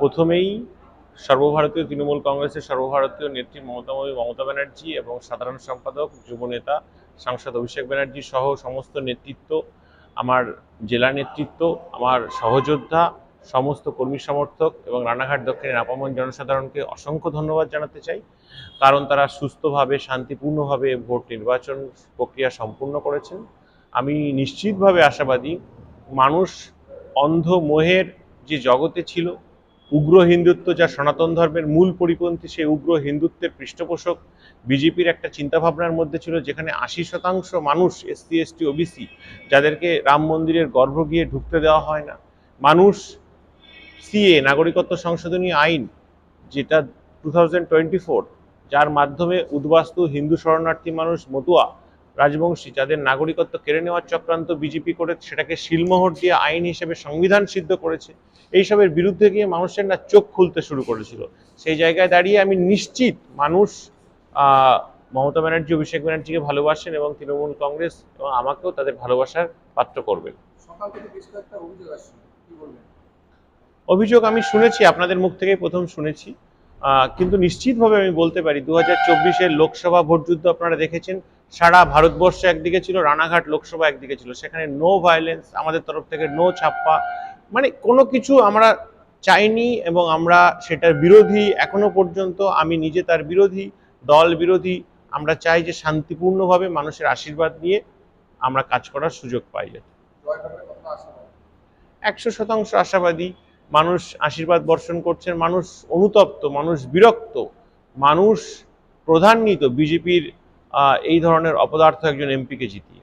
প্রথমেই সর্বভারতীয় তৃণমূল কংগ্রেসের সর্বভারতীয় নেত্রী মমতাময়ী মমতা ব্যানার্জি এবং সাধারণ সম্পাদক, যুব নেতা, সাংসদ অভিষেক ব্যানার্জি সহ সমস্ত নেতৃত্ব, আমার জেলা নেতৃত্ব, আমার সহযোদ্ধা, সমস্ত কর্মী সমর্থক এবং রানাঘাট দক্ষিণের আপামন জনসাধারণকে অসংখ্য ধন্যবাদ জানাতে চাই। কারণ তারা সুস্থভাবে, শান্তিপূর্ণভাবে ভোট নির্বাচন প্রক্রিয়া সম্পূর্ণ করেছেন। আমি নিশ্চিতভাবে আশাবাদী, মানুষ অন্ধ মোহের যে জগতে ছিল উগ্র হিন্দুত্ব যা সনাতন ধর্মের মূল পরিপন্থী সেই উগ্র হিন্দুত্বের পৃষ্ঠপোষক বিজেপির একটা চিন্তাভাবনার মধ্যে ছিল যেখানে আশি শতাংশ মানুষ এসসি, এসটি, ওবিসি যাদেরকে রাম মন্দিরের গর্ভ গিয়ে ঢুকতে দেওয়া হয় না। মানুষ সিএ, নাগরিকত্ব সংশোধনী আইন, যেটা টু থাউজেন্ড টোয়েন্টি ফোর যার মাধ্যমে উদ্বাস্তু হিন্দু শরণার্থী মানুষ মতুয়া রাজবংশী যাদের নাগরিকত্ব কেড়ে নেওয়ার চক্রান্ত বিজেপি করে সেটাকে শিলমোহর দিয়ে আইন হিসেবে সংবিধান সিদ্ধ করেছে এইসবের বিরুদ্ধে গিয়ে মানুষের না চোখ খুলতে শুরু করেছিল। সেই জায়গায় দাঁড়িয়ে আমি নিশ্চিত মানুষ মমতা ব্যানার্জি অভিষেক ব্যানার্জিকে ভালোবাসেন এবং তৃণমূল কংগ্রেস এবং আমাকেও তাদের ভালোবাসার পাত্র করবেন। অভিযোগ আমি শুনেছি আপনাদের মুখ থেকেই প্রথম শুনেছি। কিন্তু নিশ্চিতভাবে আমি বলতে পারি দু হাজার চব্বিশের লোকসভা ভোটযুদ্ধ আপনারা দেখেছেন সারা ভারতবর্ষ একদিকে ছিল, রানাঘাট লোকসভা একদিকে ছিল সেখানে নো ভায়োলেন্স আমাদের তরফ থেকে নো ছাপ্পা মানে কোনো কিছু আমরা চাইনি এবং আমরা সেটার বিরোধী এখনও পর্যন্ত, আমি নিজে তার বিরোধী, দল বিরোধী, আমরা চাই যে শান্তিপূর্ণভাবে মানুষের আশীর্বাদ নিয়ে আমরা কাজ করার সুযোগ পাই যাতে? একশো শতাংশ আশাবাদী, মানুষ আশীর্বাদ বর্ষণ করছেন, মানুষ অনুতপ্ত, মানুষ বিরক্ত, মানুষ প্রধান্বিত বিজেপির এই ধরনের অপদার্থ একজন এমপিকে জিতিয়ে।